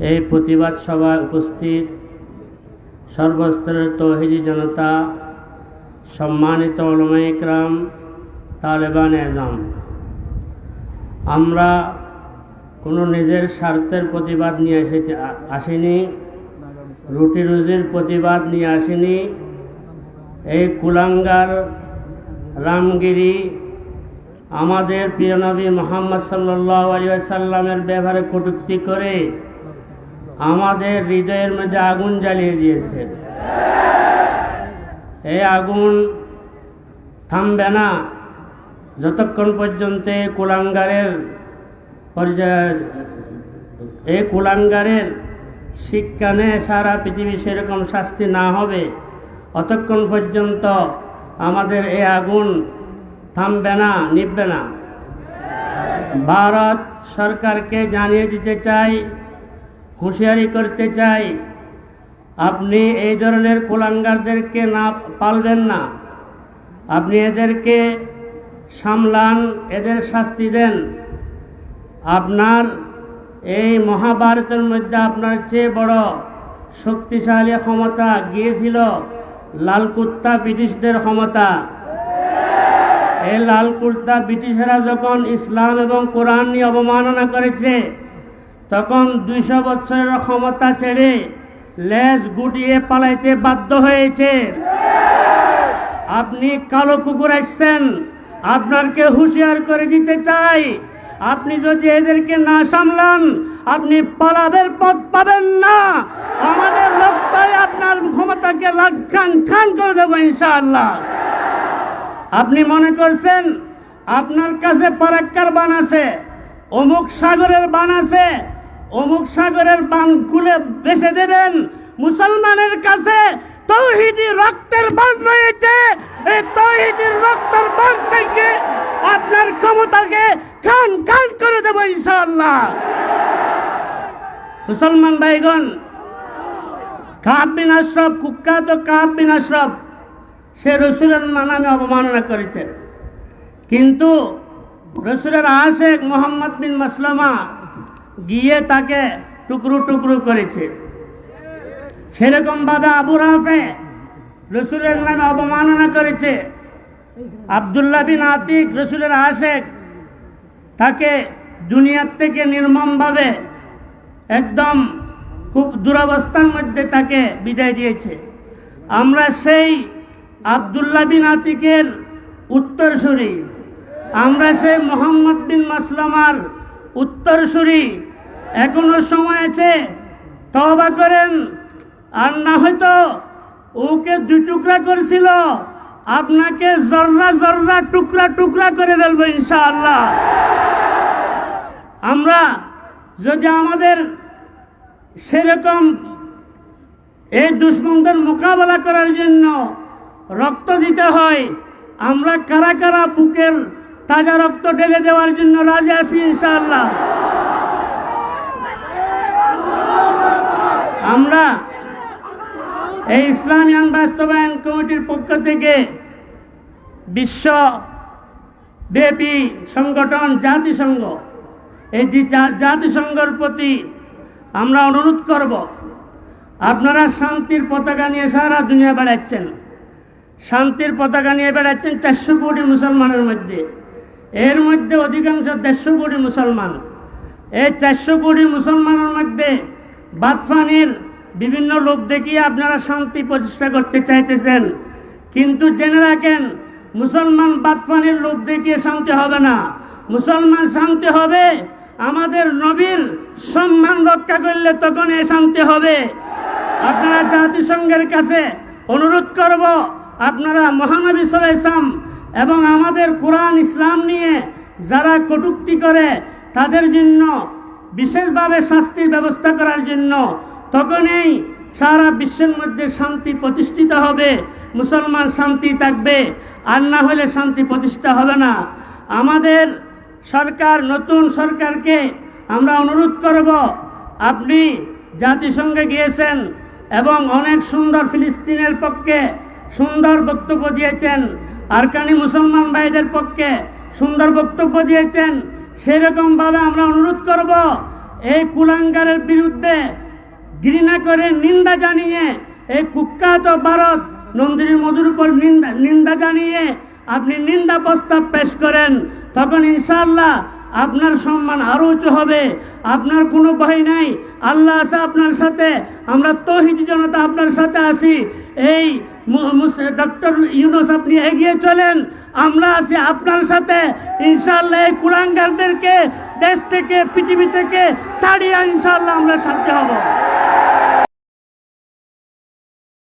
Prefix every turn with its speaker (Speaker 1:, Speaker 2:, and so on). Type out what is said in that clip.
Speaker 1: এই প্রতিবাদ সভায় উপস্থিত সর্বস্তরের তৌহিদি জনতা, সম্মানিত ওলমা ইকরাম, তালেবান এজাম। আমরা কোনো নিজের স্বার্থের প্রতিবাদ নিয়ে এসেছি, আসিনি, রুটি রুজির প্রতিবাদ নিয়ে আসিনি। এই কুলাঙ্গার রামগিরি আমাদের প্রিয়নবী মোহাম্মদ সাল্লাহ সাল্লামের ব্যবহারে কটূক্তি করে আমাদের হৃদয়ের মধ্যে আগুন জ্বালিয়ে দিয়েছে। এই আগুন থামবে না। যতক্ষণ পর্যন্ত কুলাঙ্গারের পর্যায়ে এই কুলাঙ্গারের শিক্ষা নেয় সারা পৃথিবী সেরকম শাস্তি না হবে। অতক্ষণ পর্যন্ত আমাদের এই আগুন থামবে না নিববে না। ভারত সরকারকে জানিয়ে দিতে চাই হুঁশিয়ারি করতে চাই। আপনি এই ধরনের কুলাঙ্গারদেরকে না পালবেন না। আপনি এদেরকে সামলান, এদের শাস্তি দেন। আপনার এই মহাভারতের মধ্যে আপনার চেয়ে বড় শক্তিশালী ক্ষমতা গিয়েছিল লাল কুত্তা ব্রিটিশদের ক্ষমতা। এই লাল কুর্তা ব্রিটিশেরা যখন ইসলাম এবং কোরআন নিয়ে অবমাননা করেছে তখন দুইশো বছরের ক্ষমতা ছেড়ে লেজ গুটিয়ে পালাইতে বাধ্য হয়েছে। আপনি কালো কুকুর আসছেন আপনাকে হুঁশিয়ার করে দিতে চাই। আপনি যদি এদেরকে না সামলান, আপনি পালাবের পথ পাবেন না। আমাদের লক্ষ্যই আপনার ক্ষমতাকে খান খান করে দেবো ইনশাআল্লাহ। আপনি মনে করছেন, আপনার কাছে পরাক্কার বান আছে, অমুক সাগরের বান আছে অমুক সাগরের বান খুলে বেসে দেবেন। মুসলমানের কাছে তৌহিদি রক্তের বান রয়েছে। এই তৌহিদির রক্তের বান থেকে আপনার ক্ষমতাকে খান খান করে দেবো ইনশাআল্লাহ। মুসলমান ভাইগণ কাব বিন আশরফ, কুখ্যাত কাব বিন আশরফ, সে রসুলের নামে অবমাননা করেছে। কিন্তু রসুলের আশেক মোহাম্মদ বিন মাসলামা গিয়ে তাকে টুকরো টুকরো করেছে। সেরকমভাবে আবু রাফে রসুলের নামে অবমাননা করেছে। আবদুল্লাহ বিন আতিক, রসুলের আশেক তাকে দুনিয়ার থেকে নির্মমভাবে একদম খুব দুরবস্থার মধ্যে তাকে বিদায় দিয়েছে। আমরা সেই আবদুল্লাহ বিন আতিকের উত্তরসূরি, আমরা সেই মোহাম্মদ বিন মাসলামার উত্তরসূরি এখনও সময় আছে তবা করেন। আর না হয়তো ওকে দুই টুকরা করেছিল, আপনাকে জর্রা জর্রা টুকরা টুকরা করে ফেলব ইনশাআল্লাহ। আমরা যদি আমাদের সেরকম এই দুশ্মনদের মোকাবেলা করার জন্য রক্ত দিতে হয়, আমরা কারা কারা বুকের তাজা রক্ত ঢেলে দেওয়ার জন্য রাজি আছি ইনশাআল্লাহ। আমরা এই ইসলামী আইন বাস্তবায়ন কমিটির পক্ষ থেকে বিশ্ব ব্যাপী সংগঠন জাতিসংঘ, এই যে প্রতি আমরা অনুরোধ করব, আপনারা শান্তির পতাকা নিয়ে সারা দুনিয়া বেড়াচ্ছেন। শান্তির পতাকা নিয়ে বেড়াচ্ছেন চারশো কোটি মুসলমানের মধ্যে। এর মধ্যে অধিকাংশ দেড়শো কোটি মুসলমান। এই চারশো কোটি মুসলমানের মধ্যে বাতফানির বিভিন্ন লোক দেখিয়ে আপনারা শান্তি প্রতিষ্ঠা করতে চাইতেছেন। কিন্তু জেনে রাখেন, মুসলমান বাতফানির লোক দেখিয়ে শান্তি হবে না। মুসলমান শান্তি হবে, আমাদের নবীর সম্মান রক্ষা করলে তখন এ শান্তি হবে। আপনারা জাতিসংঘের কাছে অনুরোধ করব, আপনারা মহানবী আলাইহি এবং আমাদের কোরআন, ইসলাম নিয়ে যারা কটূক্তি করে, তাদের জন্য বিশেষভাবে শাস্তির ব্যবস্থা করার জন্য তখনই সারা বিশ্বের মধ্যে শান্তি প্রতিষ্ঠিত হবে, মুসলমান শান্তি থাকবে, আর না হলে শান্তি প্রতিষ্ঠা হবে না। আমাদের সরকার, নতুন সরকারকে আমরা অনুরোধ করব, আপনি জাতিসংঘে গিয়েছেন এবং অনেক সুন্দর ফিলিস্তিনের পক্ষে সুন্দর বক্তব্য দিয়েছেন আরকানি মুসলমান ভাইদের পক্ষে সুন্দর বক্তব্য দিয়েছেন, সেরকমভাবে আমরা অনুরোধ করব, এই কুলাঙ্গারের বিরুদ্ধে ঘৃণা করে নিন্দা জানিয়ে, এই কুখ্যাত ভারত, নন্দিনী মধুর উপর নিন্দা জানিয়ে আপনি নিন্দা প্রস্তাব পেশ করেন, তখন ইনশাল্লাহ আপনার সম্মান আরও উঁচু হবে, আপনার কোনো ভয় নাই, আল্লাহ আছে আপনার সাথে, আমরা তহিদ জনতা আপনার সাথে আসি এই ডক্টর ইউনুস আপনি এগিয়ে চলেন। আমরা আছি আপনার সাথে। ইনশাল্লাহ এই কুরাঙ্গারদেরকে দেশ থেকে, পৃথিবী থেকে তাড়িয়ে ইনশাল্লাহ আমরা সাথে হব।